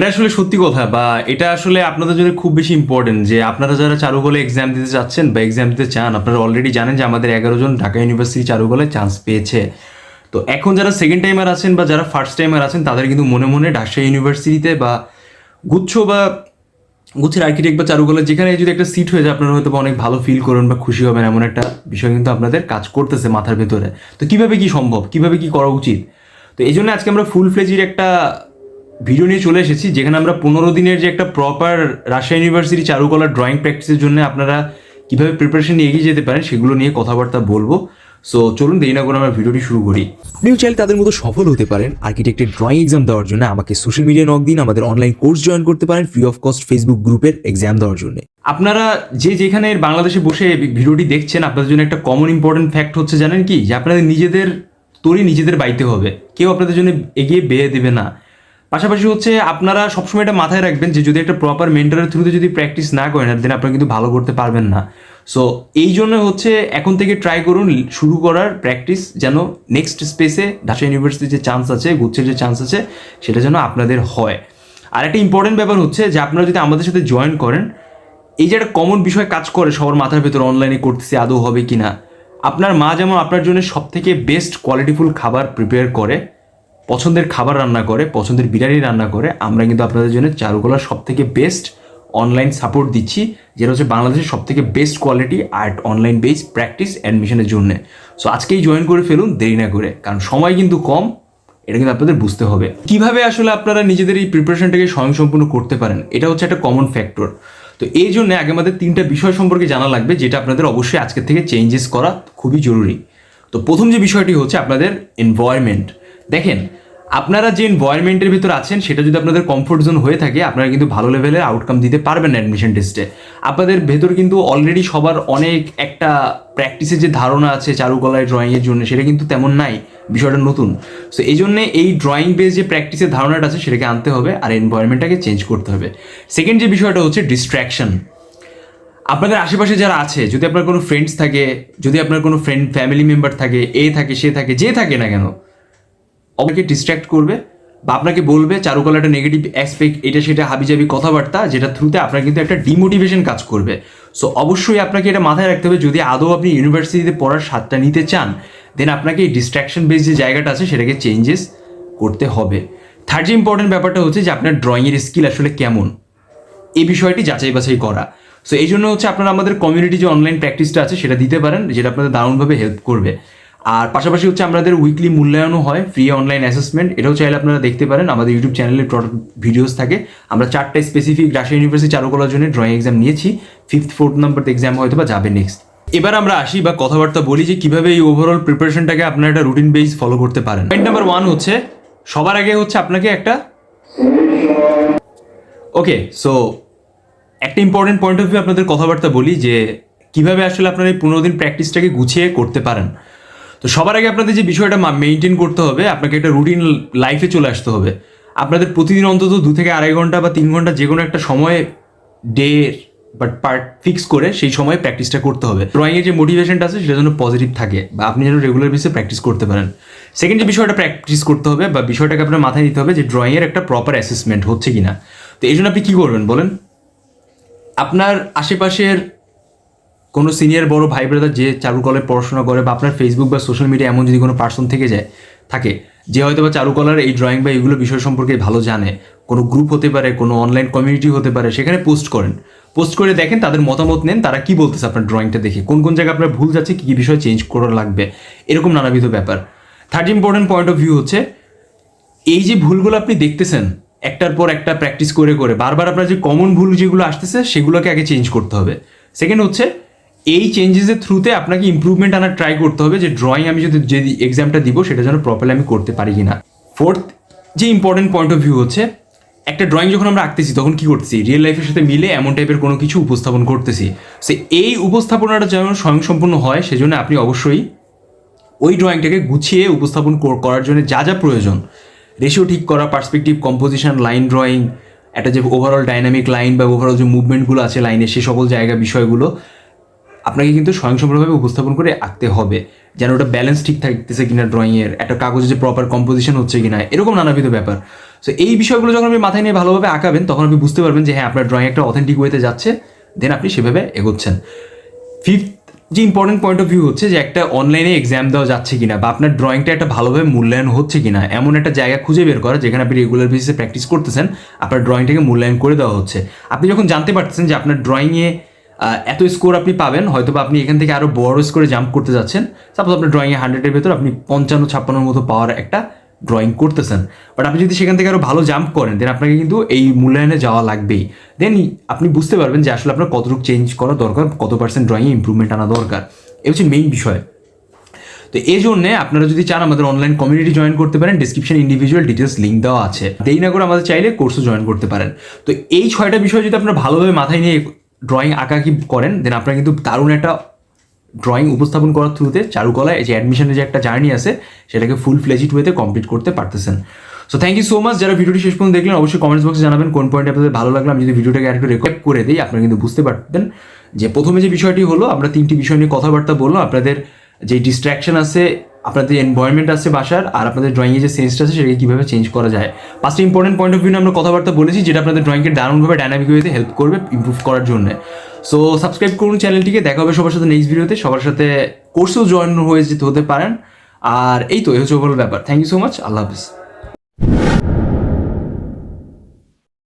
এটা আসলে সত্যি কথা বা এটা আসলে আপনাদের জন্য খুব বেশি ইম্পর্টেন্ট যে আপনারা যারা চারুকলে এক্সাম দিতে চাচ্ছেন বা এক্সাম দিতে চান, আপনারা অলরেডি জানেন যে আমাদের এগারো জন ঢাকা ইউনিভার্সিটি চারুকলে চান্স পেয়েছে। তো এখন যারা সেকেন্ড টাইমার আছেন বা যারা ফার্স্ট টাইমার আছেন, তাদের কিন্তু মনে মনে ঢাকা ইউনিভার্সিটিতে বা গুচ্ছ বা গুচ্ছের আর্কিটেক্ট বা চারুকলা যেখানে যদি একটা সিট হয়ে যায়, আপনারা হয়তো অনেক ভালো ফিল করবেন বা খুশি হবেন এমন একটা বিষয় কিন্তু আপনাদের কাজ করতেছে মাথার ভেতরে। তো কীভাবে কি সম্ভব? কীভাবে কি করা উচিত? তো এই জন্য আজকে আমরা ফুল ফ্লেজির একটা ভিডিও নিয়ে চলে এসেছি যেখানে আমরা পনেরো দিনের যে একটা প্রপার রাজশাহী ইউনিভার্সিটি চারুকলার ড্রয়িং প্র্যাকটিসের জন্য আপনারা কীভাবে প্রিপারেশন নিয়ে এগিয়ে যেতে পারেন সেগুলো নিয়ে কথাবার্তা বলব। সো চলুন দেরি না করে আমরা ভিডিওটি শুরু করি। আপনিও চাইলে তাদের মতো সফল হতে পারেন আর্কিটেক্টের ড্রয়িং এক্সাম দেওয়ার জন্য। আমাকে সোশ্যাল মিডিয়া নক দিন আমাদের অনলাইন কোর্স জয়েন করতে পারেন ফ্রি অফ কস্ট ফেসবুক গ্রুপের এক্সাম দেওয়ার জন্য। আপনারা যে যেখানে বাংলাদেশে বসে ভিডিওটি দেখছেন আপনাদের জন্য একটা কমন ইম্পর্টেন্ট ফ্যাক্ট হচ্ছে জানেন কি? যে আপনাদের নিজেদের তৈরি নিজেদের বাইতে হবে। কেউ আপনাদের জন্য এগিয়ে বেয়ে দেবে না। পাশাপাশি হচ্ছে আপনারা সবসময় এটা মাথায় রাখবেন যে যদি একটা প্রপার মেন্টারের থ্রুতে যদি প্র্যাকটিস না করেন দেন আপনারা কিন্তু ভালো করতে পারবেন না। সো এই জন্য হচ্ছে এখন থেকে ট্রাই করুন, শুরু করার প্র্যাকটিস যেন নেক্সট স্পেসে ঢাকা ইউনিভার্সিটির যে চান্স আছে গুচ্ছের যে চান্স আছে, সেটা যেন আপনাদের হয়। আর একটা ইম্পর্টেন্ট ব্যাপার হচ্ছে যে আপনারা যদি আমাদের সাথে জয়েন করেন, এই যে একটা কমন বিষয় কাজ করে সবার মাথার ভেতর অনলাইনে করতেছে, আদৌ হবে কি না আপনার মা যেমন আপনার জন্য সব থেকে বেস্ট কোয়ালিটিফুল খাবার প্রিপেয়ার করে পছন্দের খাবার রান্না করে, পছন্দের বিরিয়ানি রান্না করে, আমরা কিন্তু আপনাদের জন্য চারুকলার সব থেকে বেস্ট অনলাইন সাপোর্ট দিচ্ছি, যেটা হচ্ছে বাংলাদেশের সব থেকে best quality art online base practice অ্যাডমিশনের জন্য। সো আজকেই জয়েন করে ফেলুন, দেরি না করে, কারণ সময় কিন্তু কম, এটা কিন্তু আপনাদের বুঝতে হবে। কীভাবে আসলে আপনারা নিজেদের এই প্রিপারেশনটাকে স্বয়ংসম্পূর্ণ করতে পারেন, এটা হচ্ছে একটা কমন ফ্যাক্টর তো এই জন্য আগে আমাদের তিনটা বিষয় সম্পর্কে জানা লাগবে, যেটা আপনাদের অবশ্যই আজকের থেকে চেঞ্জেস করা খুবই জরুরি। তো প্রথম যে বিষয়টি হচ্ছে আপনাদের এনভায়রনমেন্ট দেখেন, আপনারা যে এনভায়রনমেন্টের ভিতর আছেন, সেটা যদি আপনাদের কমফোর্ট জোন হয়ে থাকে, আপনারা কিন্তু ভালো লেভেলের আউটকাম দিতে পারবেন অ্যাডমিশন টেস্টে আপনাদের ভেতর কিন্তু অলরেডি সবার অনেক একটা প্র্যাকটিসের যে ধারণা আছে, চারুকলায় ড্রয়িংয়ের জন্য, সেটা কিন্তু তেমন নাই, বিষয়টা নতুন। সো এই জন্যে এই ড্রয়িং বেস যে প্র্যাকটিসের ধারণাটা আছে, সেটাকে আনতে হবে আর এনভায়রনমেন্টটাকে চেঞ্জ করতে হবে। সেকেন্ড যে বিষয়টা হচ্ছে ডিস্ট্র্যাকশন আপনাদের আশেপাশে যারা আছে, যদি আপনার কোনো ফ্রেন্ডস থাকে, যদি আপনার কোনো ফ্রেন্ড ফ্যামিলি মেম্বার থাকে, এ থাকে, সে থাকে, যে থাকে না কেন আপনাকে ডিস্ট্র্যাক্ট করবে বা আপনাকে বলবে চারুকলাটা নেগেটিভ অ্যাসপেক্ট এটা সেটা হাবিজাবি কথাবার্তা যেটা থ্রুতে আপনার কিন্তু একটা ডিমোটিভেশন কাজ করবে। সো অবশ্যই আপনাকে এটা মাথায় রাখতে হবে, যদি আদৌ আপনি ইউনিভার্সিটিতে পড়ার স্বাদটা নিতে চান দেন আপনাকে এই ডিস্ট্র্যাকশন বেস যে জায়গাটা আছে সেটাকে চেঞ্জেস করতে হবে। থার্ড যে ইম্পর্টেন্ট ব্যাপারটা হচ্ছে যে আপনার ড্রয়িংয়ের স্কিল আসলে কেমন? এই বিষয়টি যাচাই বাছাই করা। সো এই জন্য হচ্ছে আপনারা আমাদের কমিউনিটি যে অনলাইন প্র্যাকটিসটা আছে সেটা দিতে পারেন, যেটা আপনাদের দারুণভাবে হেল্প করবে। আর পাশাপাশি হচ্ছে আমাদের উইকলি মূল্যায়নও হয় ফ্রি অনলাইন অ্যাসেসমেন্ট এটাও চাইলে আপনারা দেখতে পারেন, আমাদের ইউটিউব চ্যানেলে ভিডিওস থাকে। আমরা চারটা স্পেসিফিক রাজশাহী ইউনিভার্সিটি চারুকলার জন্য ড্রয়িং এক্সাম নিয়েছি ফিফথ ফোর্থ নাম্বার এক্সাম হয়তো বা যাবে নেক্সট এবার আমরা আসি বা কথাবার্তা বলি যে কীভাবে এই ওভারঅল প্রিপারেশনটাকে আপনারা একটা রুটিন বেস ফলো করতে পারেন। পয়েন্ট নাম্বার ওয়ান হচ্ছে, সবার আগে হচ্ছে আপনাকে একটা ওকে সো একটা ইম্পর্টেন্ট পয়েন্ট অফ ভিউ আপনাদের কথাবার্তা বলি যে কীভাবে আসলে আপনারা এই পনেরো দিন প্র্যাকটিসটাকে গুছিয়ে করতে পারেন। তো সবার আগে আপনাদের যে বিষয়টা মেনটেন করতে হবে, আপনাকে একটা রুটিন লাইফে চলে আসতে হবে। আপনাদের প্রতিদিন অন্তত দু থেকে আড়াই ঘণ্টা বা তিন ঘণ্টা যে কোনো একটা সময় ডে বাট পার্ট ফিক্স করে সেই সময় প্র্যাকটিসটা করতে হবে। ড্রয়িংয়ের যে মোটিভেশনটা আছে, সেটা যেন পজিটিভ থাকে বা আপনি যেন রেগুলার বেসে প্র্যাকটিস করতে পারেন। সেকেন্ড যে বিষয়টা প্র্যাকটিস করতে হবে বা বিষয়টাকে আপনার মাথায় নিতে হবে যে ড্রয়িংয়ের একটা প্রপার অ্যাসেসমেন্ট হচ্ছে কি না তো এই জন্য আপনি কী করবেন বলেন? আপনার আশেপাশের কোনো সিনিয়র বড় ভাই ব্রাদার যে চারুকলায় পড়াশোনা করে বা আপনার ফেসবুক বা সোশ্যাল মিডিয়া এমন যদি কোনো পার্সন থেকে যায়, থাকে, যে হয়তো বা চারুকলার এই ড্রয়িং বা এগুলো বিষয় সম্পর্কে ভালো জানে, কোনো গ্রুপ হতে পারে, কোনো অনলাইন কমিউনিটি হতে পারে, সেখানে পোস্ট করেন। পোস্ট করে দেখেন তাদের মতামত নেন, তারা কি বলতেছে আপনার ড্রয়িংটা দেখে, কোন কোন জায়গায় আপনার ভুল যাচ্ছে, কী কী বিষয় চেঞ্জ করা লাগবে, এরকম নানাবিধ ব্যাপার। Third important point of view হচ্ছে, এই যে ভুলগুলো আপনি দেখতেছেন, একটার পর একটা প্র্যাকটিস করে করে, বারবার আপনার যে কমন ভুল যেগুলো আসতেছে, সেগুলোকে আগে চেঞ্জ করতে হবে। সেকেন্ড হচ্ছে এই চেঞ্জেসের থ্রুতে আপনাকে ইম্প্রুভমেন্ট আনার ট্রাই করতে হবে যে ড্রয়িং আমি যদি, যে এক্সামটা দিব সেটা যেন প্রপারলি আমি করতে পারি কিনা। ফোর্থ যে ইম্পর্টেন্ট পয়েন্ট অফ ভিউ হচ্ছে, একটা ড্রয়িং যখন আমরা আঁকতেছি তখন কি করতেছি? রিয়েল লাইফের সাথে মিলে এমন টাইপের কোনো কিছু উপস্থাপন করতেছি। সে এই উপস্থাপনাটা যেন স্বয়ংসম্পূর্ণ হয়, সেজন্য আপনি অবশ্যই ওই ড্রয়িংটাকে গুছিয়ে উপস্থাপন করার জন্য যা যা প্রয়োজন। রেশিও ঠিক করা পার্সপেক্টিভ কম্পোজিশন লাইন ড্রয়িং একটা যে ওভারঅল ডাইনামিক লাইন বা ওভারঅল যে মুভমেন্টগুলো আছে লাইনে সে সকল জায়গা বিষয়গুলো আপনাকে কিন্তু স্বয়ংসম্পূর্ণভাবে উপস্থাপন করে আঁকতে হবে, যেন ওটা ব্যালেন্স ঠিক থাকতেছে কিনা ড্রয়িংয়ের একটা কাগজে যে প্রপার কম্পোজিশন হচ্ছে কিনা, এরকম নানাবিধ ব্যাপার। সো এই বিষয়গুলো যখন আপনি মাথায় নিয়ে ভালোভাবে আঁকাবেন, তখন আপনি বুঝতে পারবেন যে হ্যাঁ আপনার ড্রয়িং একটা অথেন্টিক ওয়েতে যাচ্ছে দেন আপনি সেভাবে এগোচ্ছেন। ফিফথ যে ইম্পর্টেন্ট পয়েন্ট অফ ভিউ হচ্ছে যে একটা অনলাইনে এক্সাম দেওয়া যাচ্ছে কিনা, বা আপনার ড্রয়িংটা একটা ভালোভাবে মূল্যায়ন হচ্ছে কিনা, এমন একটা জায়গা খুঁজে বের করা, যেখানে আপনি রেগুলার বেসিসে প্র্যাকটিস করতেছেন, আপনার ড্রয়িংটাকে মূল্যায়ন করে দেওয়া হচ্ছে। আপনি যখন জানতে পারতেছেন যে আপনার ড্রয়িংয়ে এত স্কোর আপনি পাবেন হয়তো বা আপনি এখান থেকে আরও বড় স্কোরে জাম্প করতে যাচ্ছেন। সাপোজ আপনার ড্রয়িংয়ে হান্ড্রেডের ভেতর আপনি পঞ্চান্ন, ছাপ্পান্নর মতো পাওয়ার একটা ড্রয়িং করতেছেন। বাট আপনি যদি সেখান থেকে আরও ভালো জাম্প করেন দেন আপনাকে কিন্তু এই মূল্যায়নে যাওয়া লাগবেই। দেন আপনি বুঝতে পারবেন যে আসলে আপনার কতটুকু চেঞ্জ করা দরকার, কত পার্সেন্ট ড্রয়িংয়ে ইম্প্রুভমেন্ট আনা দরকার। এ হচ্ছে মেইন বিষয়। তো এই জন্য আপনারা যদি চান আমাদের অনলাইন কমিউনিটি জয়েন করতে পারেন ডিসক্রিপশন ইন্ডিভিজুয়াল ডিটেলস লিঙ্ক দেওয়া আছে। দেরি না করে আমাদের চাইলে কোর্সও জয়েন করতে পারেন। তো এই ছয়টা বিষয় যদি আপনারা ভালোভাবে মাথায় নিয়ে ড্রয়িং আঁকাকি করেন দেন আপনারা কিন্তু দারুণ একটা ড্রয়িং উপস্থাপন করার থ্রুতে চারুকলায় যে অ্যাডমিশনের যে একটা জার্নি আছে, সেটাকে ফুল ফ্লেজিড ওয়েতে কমপ্লিট করতে পারতেছেন। So thank you so much যারা ভিডিওটি শেষ পর্যন্ত দেখলেন, অবশ্যই কমেন্টস বক্সে জানাবেন কোন পয়েন্ট আপনাদের ভালো লাগল। আমি যদি ভিডিওটাকে আরেকটু রেকর্ড করে দিই, আপনারা কিন্তু বুঝতে পারতেন যে প্রথমে যে বিষয়টি হলো, আমরা তিনটি বিষয় নিয়ে কথাবার্তা বললাম। আপনাদের যে ডিস্ট্র্যাকশন আছে আপনাদের এনভায়রনমেন্ট আছে বাসার আর আপনাদের ড্রয়িংয়ে যে সেন্সটা আছে সেটাকে কীভাবে চেঞ্জ করা যায়। পাঁচটা ইম্পর্টেন্ট পয়েন্ট অফ ভিউ আমরা কথাবার্তা বলেছি, যেটা আপনাদের ড্রয়িংকে দারুণভাবে ডাইনামিক ওয়েতে হেল্প করবে ইম্প্রুভ করার জন্য। সো সাবস্ক্রাইব করুন চ্যানেলটিকে দেখা হবে সবার সাথে নেক্সট ভিডিওতে সবার সাথে কোর্সেও জয়েন হয়ে যেতে হতে পারেন। আর এই তো, এই হচ্ছে ব্যাপার। থ্যাংক ইউ সো মাচ আল্লাহ হাফিজ।